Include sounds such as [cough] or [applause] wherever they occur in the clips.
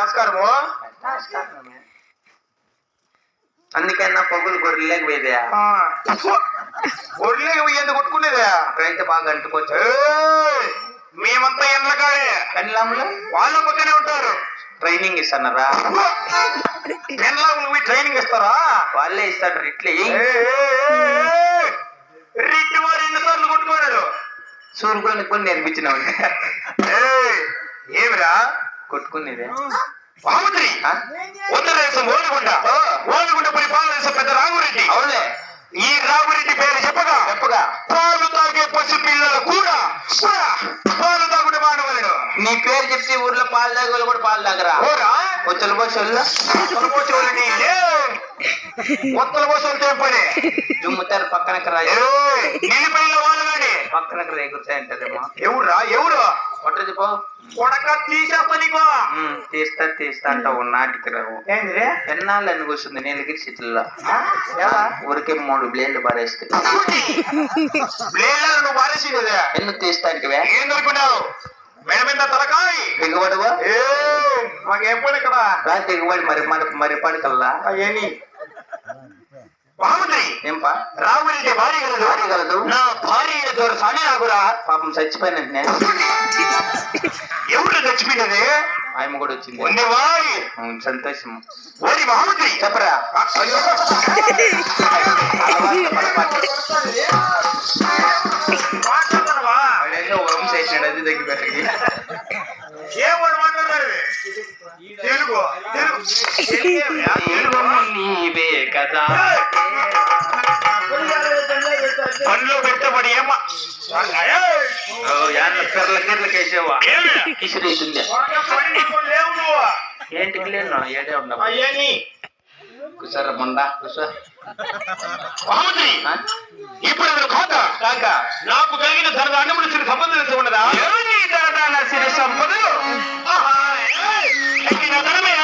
నమస్కారము. అందుకన్నా పొగులు గొర్రెలేక పోయేదే. ఒళ్ళే ఎందుకు కొట్టుకునేదే? అయితే బాగా అంటుకోవచ్చు. మేమంతా ఎండ్లకాడే పెళ్ళాములు వాళ్ళ పక్కనే ఉంటారు. ట్రైనింగ్ ఇస్తున్నారా పెళ్ళాములు ట్రైనింగ్ ఇస్తారా? వాళ్ళే ఇస్తారు ఇట్లే ఏయ్, రిట్టి వారు ఎన్నిసార్లు కొట్టుకున్నాడు సూరుకొని కొన్ని నేర్పించినావు. ఏమిరా? కొట్టుకునేదే మహమ్మద్రి ఆ? ఉత్తర దేశం ఓడిగుండ. పరిపాలన చేసే పెద్ద రాఘురెడ్డి అవునులే. ఈ రాఘురెడ్డి పేరు చెప్పగా చెప్పగా. పాలు తాగే పసి పిల్లలు కూడా కూడా పాలు తాగుడు మానవలను. నీ పేరు చెప్తే ఊర్లో పాలు తాగోళ్ళు కూడా పాలు తాగరా? ఓరా వచ్చలు పోసోళ్ళు కొనుకోచోళ్ళని ఒత్తల కోసం తెంపని జుమ్ముతారు పక్కనకి రా. నిలిపోయిన వాళ్ళు కానీ. పక్కనకి రేగుతాయి అంటదేమో ఎవరురా? ఎవరు? కొట్టది పో. కొడక తీసేస్తా నీకో తీస్తా తీస్తా అంటావు నాటికి రావు ఎన్నాళ్ళు అని కూర్చుంది? నీలగిరి సిటీలో ఊరికే మూడు బ్లేడ్లు పారేస్తే. బ్లేడ్లను నువ్వు పారేసింది ఎందుకు తీస్తానికివే? ఏం దొరుకున్నావు మెడ మీద తలకాయ. దిగుబడువా? ఏ మాకేం పని ఇక్కడ? దిగుబడి మరి మరి మరి పడకల్లా అవన్నీ మహమ్మద్రి ఏంపా? రాముడి భార్య కలదు భార్య కలదు. నా భార్య దూర సాని నాకురా పాపం చచ్చిపోయినట్నే [laughs] ఎవరు చచ్చిపోయినది? ఆయన కూడా వచ్చింది. ఉమ్, సంతోషం. ఓరి మహమ్మద్రి చెప్పరా? తెలుగు తెలుగు. నీవే కదా. నువ్వు. ఏంటికి లేను ఏడే కుసర మొండా. ఆ? ఇప్పుడు కాక? కాక. నాకు కలిగిన ధరద అనుమతించిన సంబంధం ఎవరి దరదాన సిరి సంపదలు ధనమే.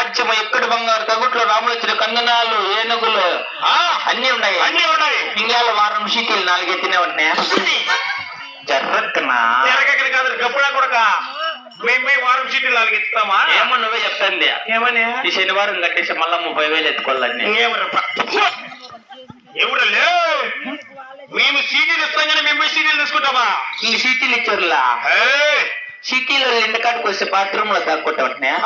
వెళ్ళటానికి రాజ్యం ఎక్కడి బంగారు తగుట్లో రాములు వచ్చిన కందనాలు ఏనుగులు ఆ, అన్ని ఉన్నాయి. అన్నీ ఉన్నాయి. ఇంగాల వారం షీటీలు నాలుగెత్తినే ఉంటున్నాయా? జర్రక్కనా? ఎరగక్కడ కాదు గప్పుడా కొడక. మేము వారం సీట్లు నాలుగు ఇస్తామా ఏమో నువ్వే చెప్తాంది. ఏమని? ఈ శనివారం కట్టేసి మళ్ళా ముప్పై వేలు ఎత్తుకోవాలని. ఎవడలే మేము సీడీలు ఇస్తాం కానీ మేము సీడీలు తీసుకుంటామా? ఇంక షీటీలు ఇచ్చారులా? ఏయ్! షీటీలు ఇంటికాడికి వస్తే బాత్రూమ్లో దాక్కుంటా ఉంటున్నాయా.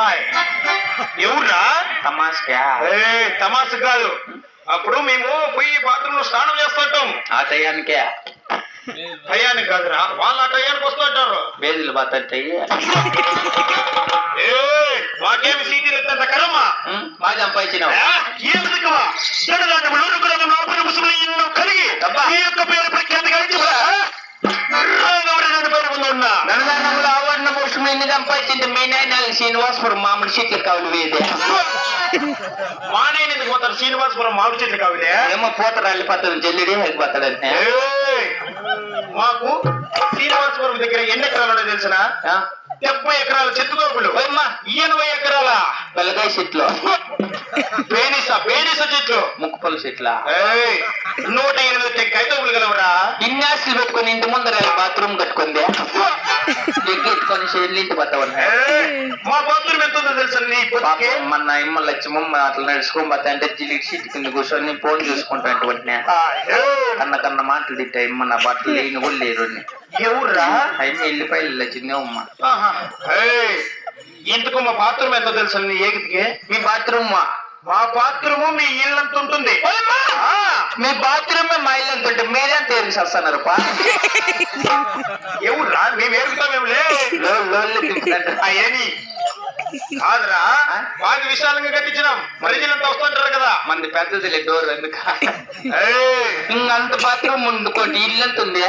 ఎవర్రా? తమాషా. కాదు. అప్పుడు మేము పోయి బాత్రూమ్లో స్నానం చేస్తుంటాం. ఆ టయానికే. టయానికి కాదురా. వాళ్ళు ఆ టయానికి వస్తుంటారు. వేదులు బాతంటాయి ఏయ్, మాకేమి సీడీలు ఇస్తా కరమ్మా రుకులను నాపన ముసుగులు ఎన్నో కలిగి. ఈ యొక్క పేరు ఎన్ని సంపాదించింది మీ నాయన శ్రీనివాసపురం మామిడి షీట్లు కావాలి వేదే మానేందుకు పోతారు శ్రీనివాసపురం మామిడి చెట్లు కావిలే ఏమో పూత రాలిపోతాడు జల్లిడి వెళ్ళిపోతాడంటే! మాకు శ్రీనివాసపురం దగ్గర ఎన్ని ఎకరాలు తెలిసిన? డెబ్బై ఎకరాల చెట్టుకోపులు ఎనభై ఎకరాల? బెల్లకాయ చెట్లు. పేనిస పేనిస చెట్లు. ముక్కుపల్లి చెట్ల! నూట ఎనిమిది టెంకాయ తోపులు గలవరా ఇన్యాసులు పెట్టుకొని ఇంటి ముందర బాత్రూమ్ కట్టుకుంది. ఎగ్గి ఎత్తుకొని చెల్లి ఇంటి పట్ట ఏయ్! మా బాత్రూమ్ ఎంత తెలుసా నీ? మన ఇమ్మ లక్ష్మమ్మ అట్లా నడుచుకొని పోతా అంటే జిల్లి సీట్ కింద కూర్చొని ఫోన్ చూసుకుంటా అంటే! కన్న కన్న మాటలు తిట్టా ఇమ్మ నా బట్టలు లేని కూడా లేరు ఎవర్రా అయినా వెళ్ళిపోయి చిన్న ఉమ్మ ఇంతకు మా బాత్రూమ్ ఎంతో తెలుసు నీ ఏగితికి మీ బాత్రూమ్ మా బాత్రూమ్ మీ ఇల్లంత ఉంటుంది మీ బాత్రూమ్ మా ఇల్లంత ఉంటుంది మీరే తేల్చి వస్తున్నారు ఎవర్రా మేము ఏగుతామేమి లేదు కాదురా బాగా విశాలంగా కట్టించినాం. మరిజినంత వస్తుంటారు కదా. మంది పెద్దదిలే డోర్ ఎందుక? ఇంకంత మాత్రం ముందుకోటి ఇల్లంత ఉంది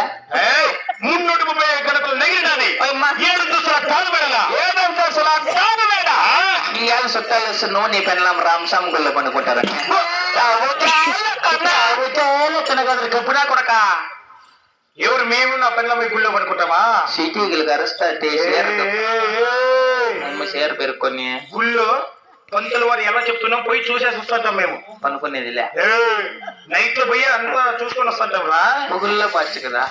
ఏయ్, మున్నూట ముప్పై గడపలు నెగిలినాని. అమ్మా. ఏడు దుస్తుల కాలు పెడలా ఏడంతస్తుల కాలు పెడ ఈ ఏళ్ళ చుట్టాలు వస్తే నువ్వు నీ పెళ్ళం రామస్వామి గుళ్ళో పనుకుంటారని కప్పుడా కొడక? ఎవరు మేము నా పిల్లల మీ గుళ్ళో పడుకుంటామా? సిటీలు గరుస్తా షేర్ పెరుక్కొని. గుళ్ళో పంతుల వారు ఎలా చెప్తున్నాం పోయి చూసేసి వస్తుంటాం మేము. పనుకునేదిలే. నైట్లో పోయి అంతా చూసుకొని వస్తుంటాం రా. పచ్చు కదా.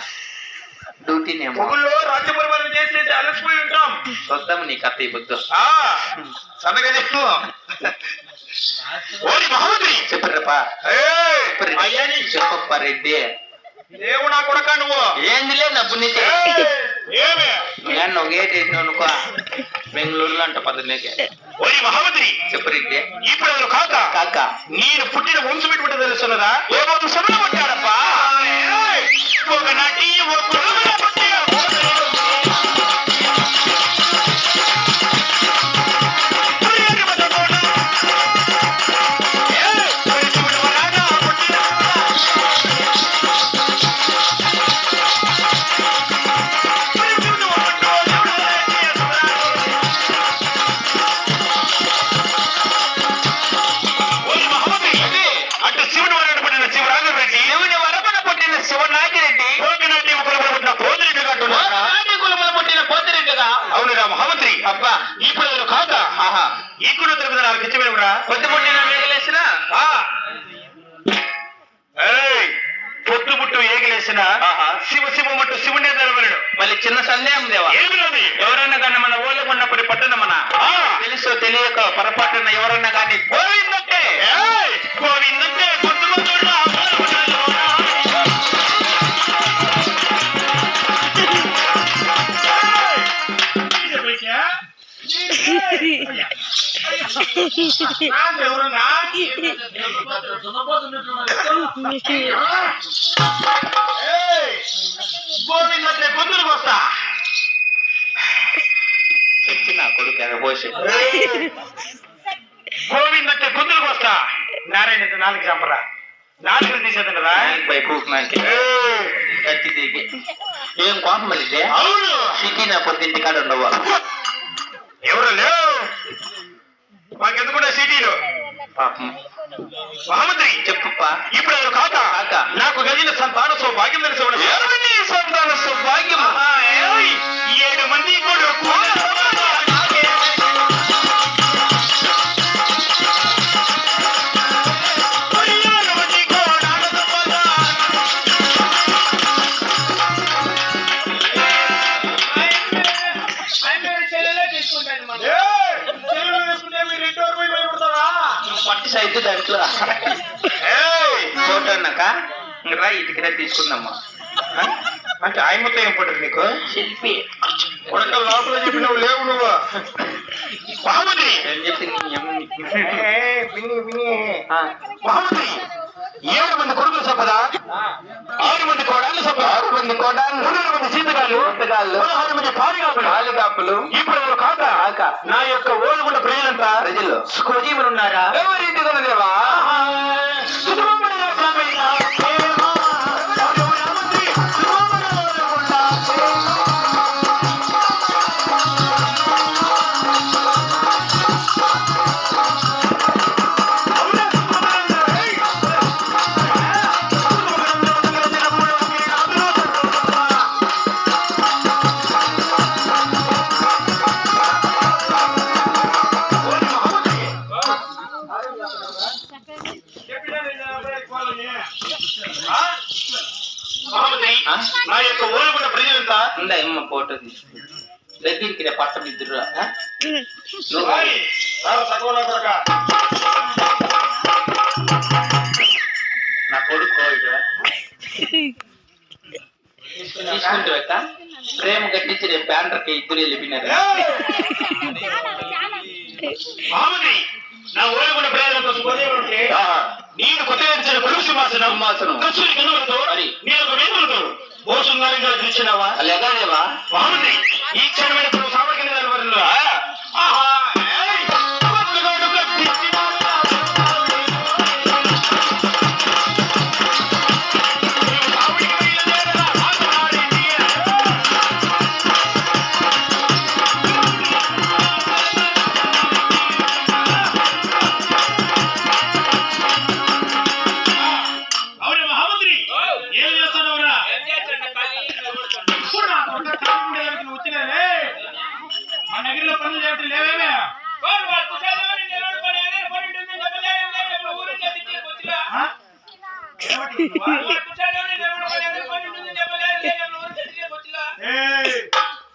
డ్యూటీనేమో. పొగుల్లో రాజ్య పరిపాలన చేసి చేసి అలసిపోయి ఉంటాం. చూద్దాం నీ కథ ఈ బుద్ధు. సన్నగా చెప్పు. ఓరి మహామంత్రి చెప్పరప్పా చెప్పప్ప రెడ్డి. దేవు నా కొడక నువ్వు ఏందిలే నా పుణ్యతే ఏయ్, ఏమి నేను ఒక ఏటి అనుకో బెంగళూరులో అంట పద్దెనిమిది ఓరి మహామంత్రి చెప్పు రెడ్డి ఇప్పుడు అసలు కాక కాక నేను పుట్టిన వంశం పెట్టుకుంటే తెలుస్తున్నదా ఏ వంశంలో పుట్టాడప్పా ఏయ్, ఒకనాటి ఒక శివనాగిరెడ్డి. పోతిరెడ్డి పుట్టిన పోతిరెడ్డిగా అవునురా మహామంత్రి. అబ్బా ఈ ప్రజలు కాక ఆహా ఈ కుల తిరుపతి నాకు ఇచ్చివేవురా పొద్దు పుట్టిన వేగలేసిన పొద్దు ఏగిలేసిన. శివ శివ మట్టు శివుడే ధర్మనుడు మళ్ళీ చిన్న సందేహం దేవా. ఏమినది ఎవరైనా కానీ మన ఊళ్ళో ఉన్నప్పుడు పట్టణ మన ఆ. తెలుసో తెలియక పొరపాటున ఎవరన్నా కానీ నాకెవరన్నా? ఏయ్, గోవిందంటే గొంతులకు వస్తా కొడుకు ఎగబోసి నారాయణ నాలుగు చంపరా నాలుగు దిగి ఏం కోపం మళ్ళీ అవును. సిటీ నా పొద్దుంటి కాడ ఉండవు? ఎవరు లేవు మాకెందుకున్న సిటీలో? మహామంత్రి చెప్పుప్పా. ఇప్పుడు అది కాక. కాక. నాకు గదిన సంతాన సౌభాగ్యం తెలిసి ఉన్నది. ఎవరిని సంతాన సౌభాగ్యం? ఏడు మంది కొడుకు. పట్టి సైతు దాంట్లో. ఫోటో అన్నాక రా ఇటుకరా తీసుకుందామా? అంటే ఆయమ్మతో ఏం పడ్డది నీకు? శిల్పి ఉడక లోపల చెప్పినవు లేవు నువ్వు. మహామంత్రి ఏం చెప్పి? విని విని. మహామంత్రి ఏడు మంది కొడుకుల సంపద ఆరు మంది కోడళ్ళ సంపద ఆరు మంది కోడాలు మూడు మంది జీతగాళ్ళు జీతగాళ్ళు, పదహారు మంది పారిగాపులు. కాలుగాపులు ఇప్పుడు ఎవరు కాక? కాక. నా యొక్క ఓలుగుండ ప్రజలంతా ప్రజలు. స్వజీవులు ఉన్నారా ఎవరింటి దేవా సుబ్రహ్మణ్య స్వామి. నా యొక్క ఓలుగుండ ప్రజలంతా ఉందా అమ్మ ఫోటో తీసుకు దగ్గరికి పట్టం ఇద్దరు. నా కొడుకు తీసుకుంటావా ప్రేమ కట్టించి రేపు బ్యాండర్కి ఇద్దరు వెళ్ళిపోయినారు. నా ఓలుగుండ ప్రజలంతా సుఖదేవుడు ఉంటే నేను కొత్తగా ఇచ్చిన కొడుకు సింహాసనం సింహాసనం. కస్తూరి కన్నులతో మరి. నేను ఒక వేదులతో ఓ శృంగారంగా తెలిసినావా లేగానేవా బాగుంది ఈ క్షణమైన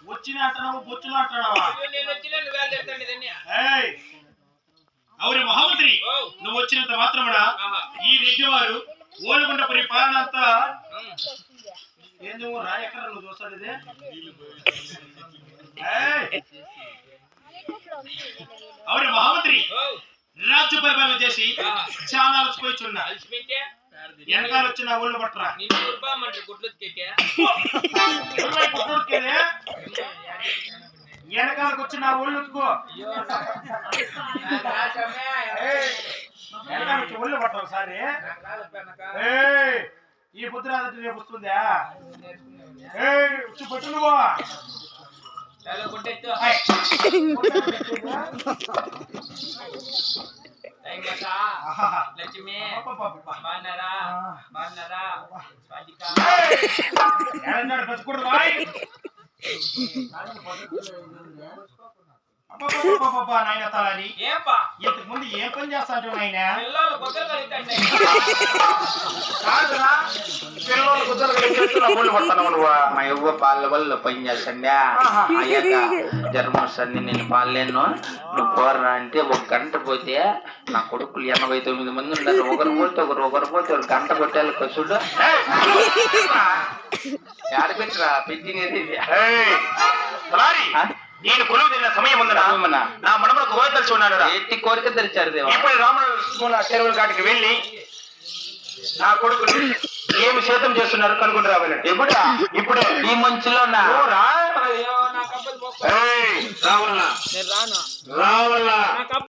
వచ్చిన అంటున్నావు బొచ్చులు అంటున్నావా ఏయ్, అవునే మహామంత్రి నువ్వు వచ్చినంత మాత్రమునా? ఈ రెడ్డివారు ఓలుగుండ పరిపాలన అంతా ఏంది రా ఎక్కడ నువ్వు చూస్తాడు ఇది? ఏయ్, అవునే మహామంత్రి రాజ్య పరిపాలన చేసి చాలా అలసిపోయిచున్నా వెనకాల వచ్చిన ఊళ్ళు పట్టరా. వెనకాలకు వచ్చిన ఊళ్ళు ఉతుకో. వెనకాల వచ్చి ఊళ్ళు పట్ట ఒకసారి. ఈ బుద్ధి రాదంటే రేపు వస్తుందా? పట్టు నువ్వు. ఆహాహా. [laughs] లక్ష్మి అబ్బబ్బబ్బా. బాగున్నారా బాగున్నారా స్వాతిక నాయన తలాని. ఏంపా? ఇంతకు ముందు ఏం పని చేస్తా అంటే నాయన? పిల్లలు కొత్తలు కలుగుతాండి కాదురా, పిల్లలు కుద్దలు కలిగి నా ఊళ్ళు పడుతున్నావు నువ్వు. మా యవ్వ పాల వల్ల పని చేస్తాండా అయ్యాక జ్వరం వస్తుంది నేను పాలేను. నువ్వు పోరా అంటే ఒక గంట పోతే నా కొడుకులు ఎనభై తొమ్మిది మంది ఉన్నారు. ఒకరు పోతే ఒకరు ఒకరు పోతే ఒక గంట కొట్టాలి కసుడు ఏయ్! ఆడ పెట్టరా పెట్టినది? నేను కొలువు తిన్న సమయం ఉందనా? నా మనములకు కోయ తెలిసి ఉన్నాడు ఎట్టి కోరిక తెరిచారు దేవా? ఇప్పుడు రామల చెరువుల కాటికి వెళ్ళి నా కొడుకులు ఏమి శాతం చేస్తున్నారు కనుక్కుంటూ రావాలండి ఎప్పుడా ఇప్పుడే. ఈ మంచులో నా ఓ